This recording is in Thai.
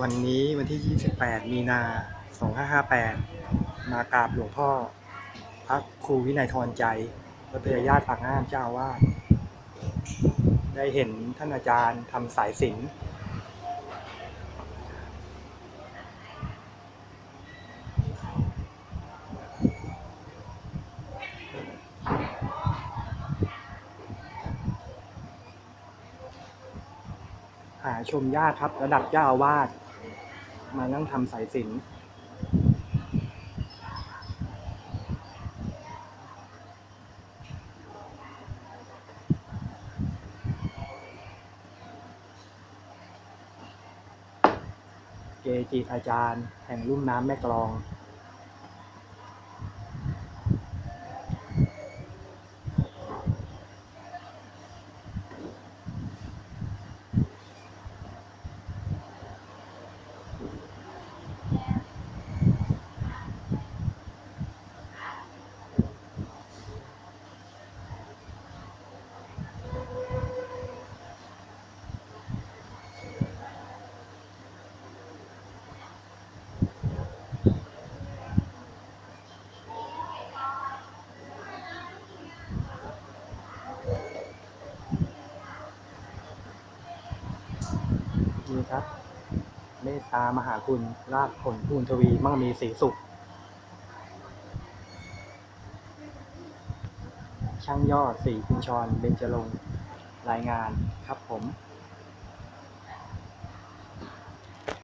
วันนี้วันที่ 28 มีนา 2558 มากราบหลวงพ่อ พระครูวินัยทรใจวัดพระญาติปากน้ำเจ้าอาวาสได้เห็นท่านอาจารย์ทำสายสินาชมยากครับ ระดับเจ้าอาวาสมานั่งทำสายสิญจนเกจิอาจารย์ แห่งลุ่มน้ำแม่กลอง ครับ เมตตามหาคุณรากผลภูนทวีมั่งมีสีสุข ช่างยอดสีคุณชรเบญจรงรายงานครับผม